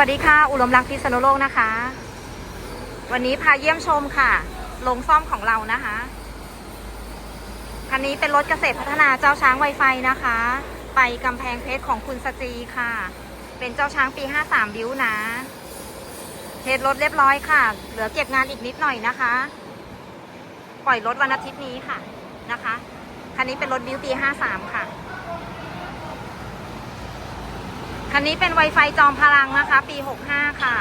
วัสดีค่ะ อุลมรักพิษณุโลกนะคะ วันนี้พาเยี่ยมชมค่ะโรงซ่อมของเรานะคะ คันนี้เป็นรถเกษตรพัฒนาเจ้าช้างไวไฟนะคะ ไปกำแพงเพชรของคุณสจีค่ะ เป็นเจ้าช้างปี 53 บิ้วนะ เทสรถเรียบร้อยค่ะ เหลือเก็บงานอีกนิดหน่อยนะคะ ปล่อยรถวันอาทิตย์นี้ค่ะนะคะ คันนี้เป็นรถบิ้วปี 53 ค่ะ คันนี้เป็น Wi-Fi จอมพลังนะคะ ปี 65 ค่ะ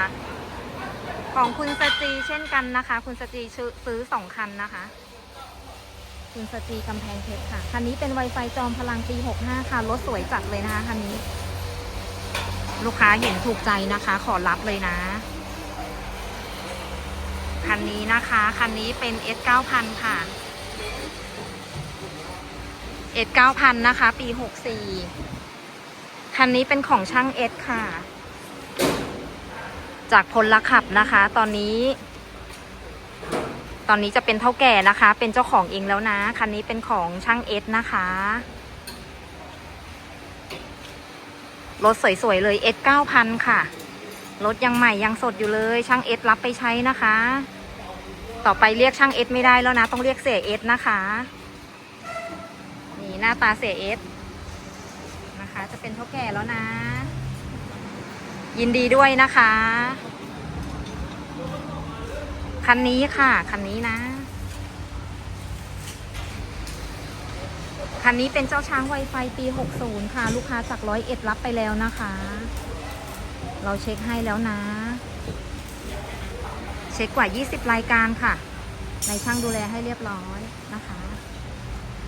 ของคุณสจีเช่นกันนะคะ คุณสจีซื้อสองคันนะคะ คุณสจีกำแพงเพชรค่ะ คันนี้เป็น Wi-Fi จอมพลังปี 65 ค่ะ รถสวยจัดเลยนะคะคันนี้ ลูกค้าเห็นถูกใจนะคะ ขอรับเลยนะ คันนี้นะคะ คันนี้เป็น S 9000ค่ะ S 9000นะคะ ปี 64 คันนี้เป็นของช่างเอสค่ะ จากพลขับนะคะ ตอนนี้ ตอนนี้จะเป็นเท่าแก่นะคะ เป็นเจ้าของเองแล้วนะ คันนี้เป็นของช่างเอสนะคะ รถสวยๆเลย S 9000ค่ะ รถยังใหม่ยังสดอยู่เลย ช่างเอสรับไปใช้นะคะ ต่อไปเรียกช่างเอสไม่ได้แล้วนะ ต้องเรียกเสียเอสนะคะ นี่หน้าตาเสียเอส จะเป็นเท่าแก่แล้วนะ ยินดีด้วยนะคะ คันนี้ค่ะ คันนี้นะ คันนี้เป็นเจ้าช้างไวไฟปี 60 ค่ะ ลูกค้าจากร้อยเอ็ดรับไปแล้วนะคะ เราเช็คให้แล้วนะ เช็คกว่า 20 รายการค่ะ ในช่างดูแลให้เรียบร้อยนะคะ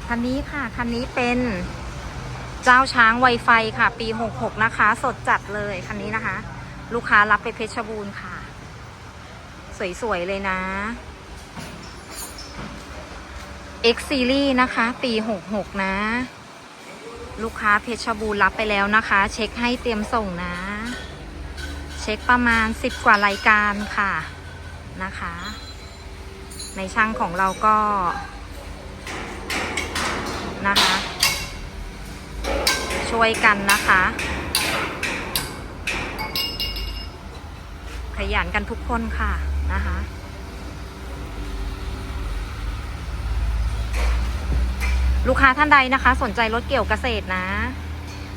คันนี้ค่ะ คันนี้เป็น เจ้าช้างไวไฟค่ะ ปี 66 นะคะ สดจัดเลยคันนี้นะคะ ลูกค้ารับไปเพชรบูรณ์ค่ะ สวย ๆ เลยนะ X Series นะคะ ปี 66 นะ ลูกค้าเพชรบูรณ์รับไปแล้วนะคะ เช็คให้เตรียมส่งนะ เช็คประมาณ 10 กว่ารายการค่ะนะคะ ในช่างของเราก็นะคะ ช่วยกันนะคะ ขยันกันทุกคนค่ะนะคะลูกค้าท่านใดนะคะ สนใจรถเกี่ยวเกษตรนะ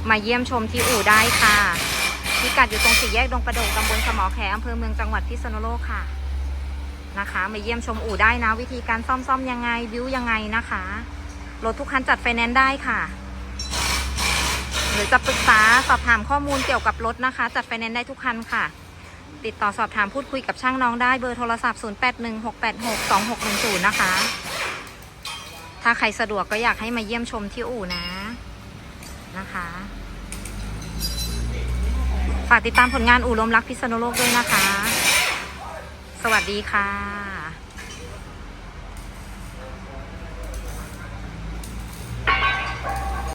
มาเยี่ยมชมที่อู่ได้ค่ะ พิกัดอยู่ตรงสี่แยกดงประดงตำบลสมอแขอำเภอเมืองจังหวัดพิษณุโลกค่ะนะคะ มาเยี่ยมชมอู่ได้นะ วิธีการซ่อมซ่อมยังไงวิวยังไงนะคะรถทุกคันจัดไฟแนนซ์ได้ค่ะ หรือจะปรึกษาสอบถามข้อมูลเกี่ยวกับรถนะคะ จัดไฟแนนซ์ได้ทุกคันค่ะ ติดต่อสอบถามพูดคุยกับช่างน้องได้เบอร์โทรศัพท์ 0816862610 นะคะ ถ้าใครสะดวกก็อยากให้มาเยี่ยมชมที่อู่นะนะคะ ฝากติดตามผลงานอู่ลมรักพิษณุโลกด้วยนะคะ สวัสดีค่ะ